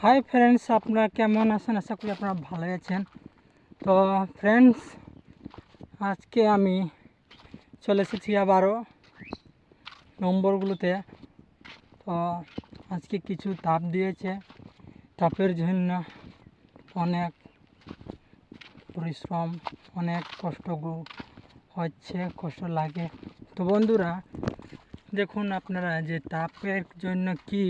Hi friends আপনারা কেমন আছেন? আশা করি আপনারা ভালো আছেন। তো ফ্রেন্ডস আজকে আমি চলে এসেছি আবারও নম্বরগুলোতে। তো আজকে কিছু তাপ দিয়েছে। তাপের জন্য অনেক পরিশ্রম, অনেক কষ্ট হচ্ছে, কষ্ট লাগে। তো বন্ধুরা, দেখুন আপনারা যে তাপের জন্য কি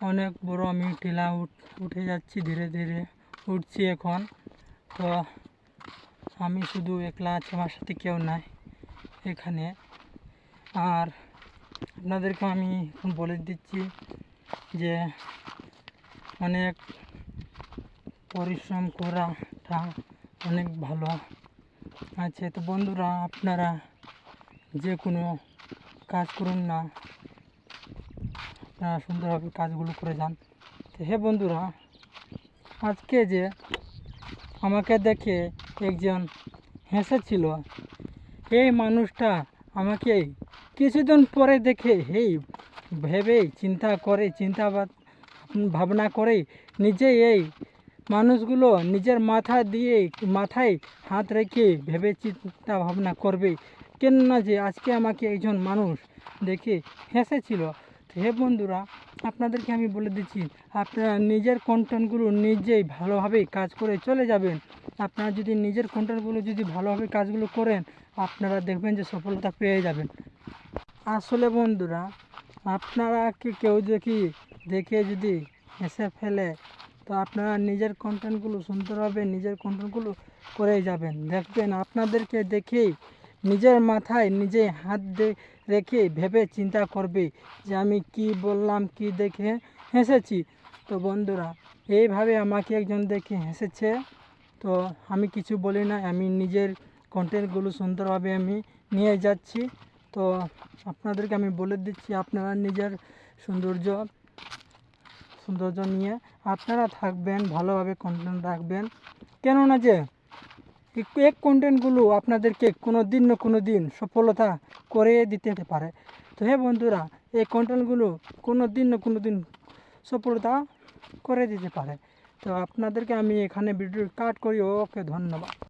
অনেক বড় আমি টিলা উঠ- যাচ্ছি, ধীরে ধীরে উঠছি এখন। তো আমি শুধু একলা আছি, আমার সাথে কেউ নাই এখানে। আর আপনাদেরকে আমি বলে দিচ্ছি যে অনেক পরিশ্রম করাটা অনেক ভালো আছে। তো বন্ধুরা, আপনারা যে কোনো কাজ করুন না আপনারা সুন্দরভাবে কাজগুলো করে যান। তো হে বন্ধুরা, আজকে যে আমাকে দেখে একজন হেসেছিল, এই মানুষটা আমাকে কিছুদিন পরে দেখে, হেই, ভেবে চিন্তা করে, চিন্তা ভাবনা করে নিজে এই মানুষগুলো নিজের মাথা দিয়ে, মাথায় হাত রেখে ভেবে চিন্তা ভাবনা করবে। কেননা যে আজকে আমাকে একজন মানুষ দেখে হেসেছিল। হে বন্ধুরা, আপনাদেরকে আমি বলে দিচ্ছি, আপনারা নিজের কন্টেন্টগুলো নিজেই ভালোভাবে কাজ করে চলে যাবেন। আপনারা যদি নিজের কন্টেন্টগুলো যদি ভালোভাবে কাজগুলো করেন, আপনারা দেখবেন যে সফলতা পেয়ে যাবেন। আসলে বন্ধুরা আপনারা কি কেউ দেখি, দেখে যদি হেসে ফেলে, তো আপনারা নিজের কন্টেন্টগুলো সুন্দরভাবে নিজের কন্টেন্টগুলো করে যাবেন। দেখবেন আপনাদেরকে দেখেই নিজের মাথায় নিজে হাত রেখে ভেবে চিন্তা করবে যে আমি কি বললাম, কি দেখে হেসেছি। তো বন্ধুরা, এইভাবে আমাকে একজন দেখে হেসেছে। তো আমি কিছু বলি না, আমি নিজের কন্টেন্টগুলো সুন্দরভাবে আমি নিয়ে যাচ্ছি। তো আপনাদেরকে আমি বলে দিচ্ছি, আপনারা নিজের সৌন্দর্য সৌন্দর্য নিয়ে আপনারা থাকবেন, ভালোভাবে কন্টেন্ট রাখবেন। কেননা যে এক কন্টেন্টগুলো আপনাদেরকে কোনো দিন না কোনো দিন সফলতা করে দিতে পারে। তো হ্যাঁ বন্ধুরা, এই কন্টেন্টগুলো কোনো দিন না কোনো দিন সফলতা করে দিতে পারে। তো আপনাদেরকে আমি এখানে ভিডিও কাট করি। ওকে, ধন্যবাদ।